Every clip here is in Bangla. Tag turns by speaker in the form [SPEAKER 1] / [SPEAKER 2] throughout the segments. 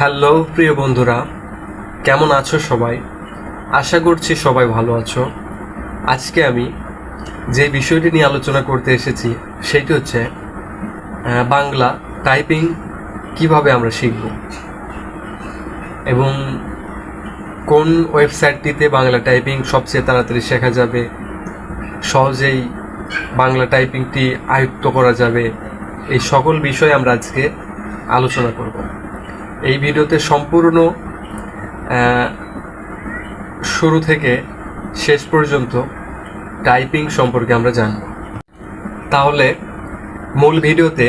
[SPEAKER 1] হ্যালো, প্রিয় বন্ধুরা। কেমন আছো সবাই? আশা করছি সবাই ভালো আছো। আজকে আমি যে বিষয়টি নিয়ে আলোচনা করতে এসেছি, সেটি হচ্ছে বাংলা টাইপিং কীভাবে আমরা শিখব এবং কোন ওয়েবসাইটটিতে বাংলা টাইপিং সবচেয়ে তাড়াতাড়ি শেখা যাবে, সহজেই বাংলা টাইপিংটি আয়ত্ত করা যাবে, এই সকল বিষয় আমরা আজকে আলোচনা করব। এই ভিডিওতে সম্পূর্ণ শুরু থেকে শেষ পর্যন্ত টাইপিং সম্পর্কে আমরা জানব। তাহলে মূল ভিডিওতে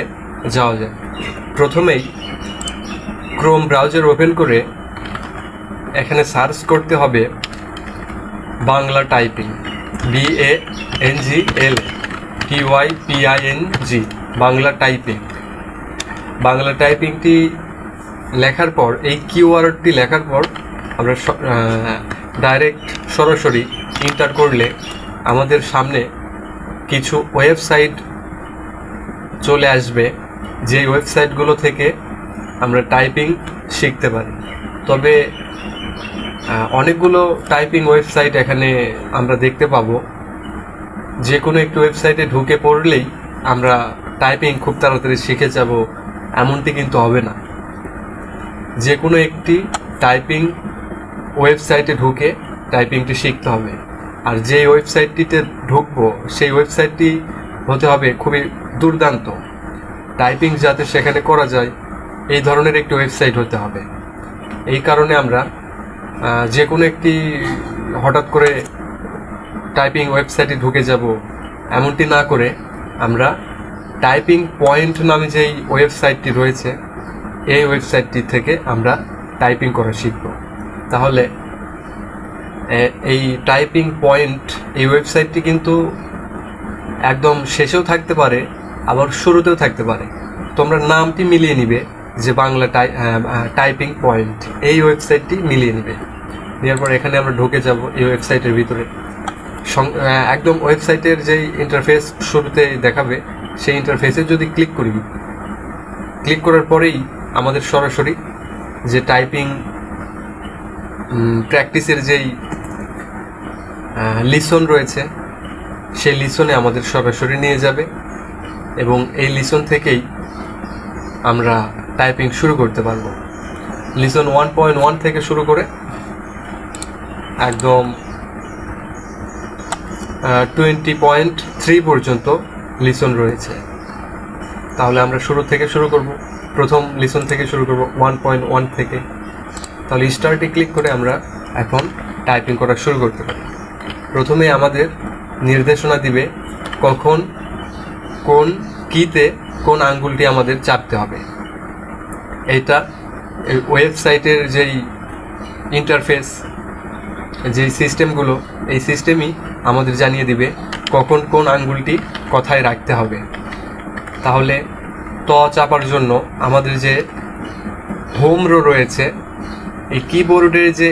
[SPEAKER 1] যাওয়া যাক। প্রথমেই ক্রোম ব্রাউজার ওপেন করে এখানে সার্চ করতে হবে Bangla typing B A N G L T Y P I N G Bangla typing. Bangla টাইপিংটি লেখার পর, এই কিওয়ার্ডটি লেখার পর আমরা ডাইরেক্ট সরাসরি ইন্টার করলে আমাদের সামনে কিছু ওয়েবসাইট চলে আসবে যে ওয়েবসাইটগুলো থেকে আমরা টাইপিং শিখতে পারি। তবে অনেকগুলো টাইপিং ওয়েবসাইট এখানে আমরা দেখতে পাবো। যে কোনো একটি ওয়েবসাইটে ঢুকে পড়লেই আমরা টাইপিং খুব তাড়াতাড়ি শিখে যাব, এমনটি কিন্তু হবে না। যে কোনো একটি টাইপিং ওয়েবসাইটে ঢুকে টাইপিংটি শিখতে হবে। আর যে ওয়েবসাইটটিতে ঢুকবো, সেই ওয়েবসাইটটি হতে হবে খুবই দুর্দান্ত। টাইপিং যাতে সেখানে করা যায়, এই ধরনের একটি ওয়েবসাইট হতে হবে। এই কারণে আমরা যে কোনো একটি হঠাৎ করে টাইপিং ওয়েবসাইটে ঢুকে যাব, এমনটি না করে আমরা টাইপিং পয়েন্ট নামে যেই ওয়েবসাইটটি রয়েছে এই ওয়েবসাইটটি থেকে আমরা টাইপিং করা শিখব। তাহলে এই টাইপিং পয়েন্ট এই ওয়েবসাইটটি কিন্তু একদম শেষেও থাকতে পারে, আবার শুরুতেও থাকতে পারে। তোমরা নামটি মিলিয়ে নিবে যে বাংলা টাই টাইপিং পয়েন্ট এই ওয়েবসাইটটি মিলিয়ে নিবে। নেওয়ার পর এখানে আমরা ঢুকে যাব এই ওয়েবসাইটের ভিতরে। একদম ওয়েবসাইটের যেই ইন্টারফেস শুরুতে দেখাবে, সেই ইন্টারফেসে যদি ক্লিক করি ক্লিক করার পরেই আমাদের সরাসরি যে টাইপিং প্র্যাকটিসের যেই লিসন রয়েছে, সেই লিসনে আমাদের সরাসরি নিয়ে যাবে এবং এই লিসন থেকেই আমরা টাইপিং শুরু করতে পারব। লিসন ওয়ান পয়েন্ট ওয়ান থেকে শুরু করে একদম টোয়েন্টি পয়েন্ট থ্রি পর্যন্ত লিসন রয়েছে। তাহলে আমরা শুরু থেকে শুরু করব। প্রথম লিসন থেকে শুরু করব ওয়ান পয়েন্ট ওয়ান থেকে। তাহলে স্টার্টে ক্লিক করে আমরা এখন টাইপিং করা শুরু করতে পারি। প্রথমে আমাদের নির্দেশনা দিবে কখন, কোন কিতে কোন আঙ্গুলটি আমাদের চাপতে হবে। এটা ওয়েবসাইটের যেই ইন্টারফেস যেই সিস্টেমগুলো এই সিস্টেমই আমাদের জানিয়ে দিবে কখন কোন আঙ্গুলটি কথায় রাখতে হবে। তাহলে ত চাপার জন্য আমাদের যে হোম রো রয়েছে, এই কিবোর্ডের যে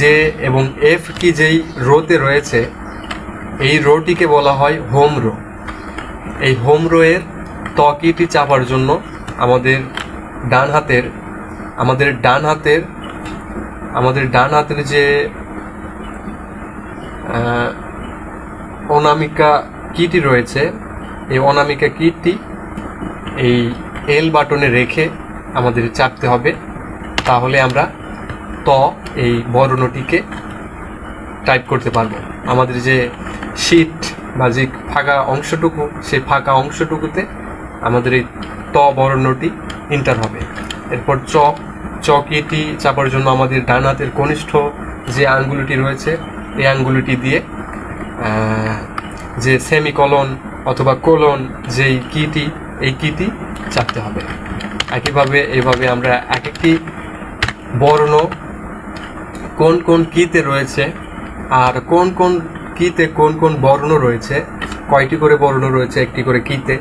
[SPEAKER 1] যে এবং এফ কি যেই রোতে রয়েছে, এই রোটিকে বলা হয় হোম রো। এই হোম রোয়ের ত কিটি চাপার জন্য আমাদের ডান হাতের, আমাদের ডান হাতের, আমাদের ডান হাতের যে অনামিকা কিটি রয়েছে, এই অনামিকা কিটি এই এল বাটনে রেখে আমাদের চাপতে হবে। তাহলে আমরা ত এই বর্ণটিকে টাইপ করতে পারব। আমাদের যে শীট বা যে ফাঁকা অংশটুকু সেই ফাঁকা অংশটুকুতে আমাদের এই ত বর্ণটি ইন্টার হবে। এরপর চ চকিটি চাপার জন্য আমাদের ডান হাতের কনিষ্ঠ যে আঙ্গুলিটি রয়েছে, এই আঙ্গুলিটি দিয়ে যে সেমিকলন অথবা কোলন যেই কিটি এই কীটি চাপতে হবে। একইভাবে এভাবে আমরা এক একটি বর্ণ কোন কোন কীতে রয়েছে আর কোন কোন কীতে কোন কোন বর্ণ রয়েছে, কয়টি করে বর্ণ রয়েছে, একটি করে কীতে,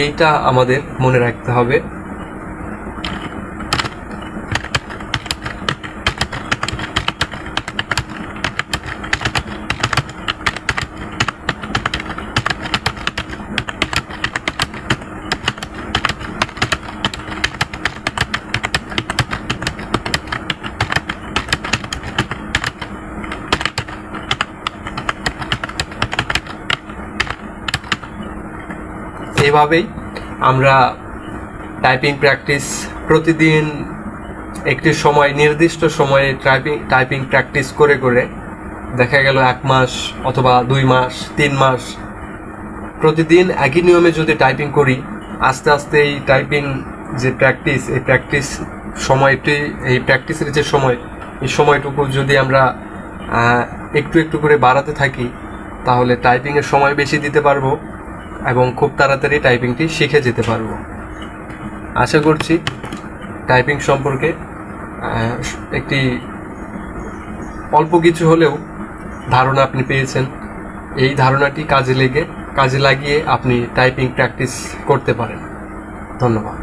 [SPEAKER 1] এইটা আমাদের মনে রাখতে হবে। এভাবেই আমরা টাইপিং প্র্যাকটিস প্রতিদিন একটি সময়, নির্দিষ্ট সময়ে টাইপিং টাইপিং প্র্যাকটিস করে করে দেখা গেল এক মাস অথবা দুই মাস, তিন মাস, প্রতিদিন একই নিয়মে যদি টাইপিং করি, আস্তে আস্তে এই টাইপিং যে প্র্যাকটিস এই প্র্যাকটিস সময়টি, এই প্র্যাকটিসের যে সময়, এই সময়টুকু যদি আমরা একটু একটু করে বাড়াতে থাকি, তাহলে টাইপিংয়ের সময় বেশি দিতে পারব। এবং খুব তাড়াতাড়ি টাইপিংটি শিখে যেতে পারব। আশা করছি টাইপিং সম্পর্কে একটি অল্প কিছু হলেও ধারণা আপনি পেয়েছেন। এই ধারণাটি কাজে লেগে, কাজে লাগিয়ে আপনি টাইপিং প্র্যাকটিস করতে পারেন। ধন্যবাদ।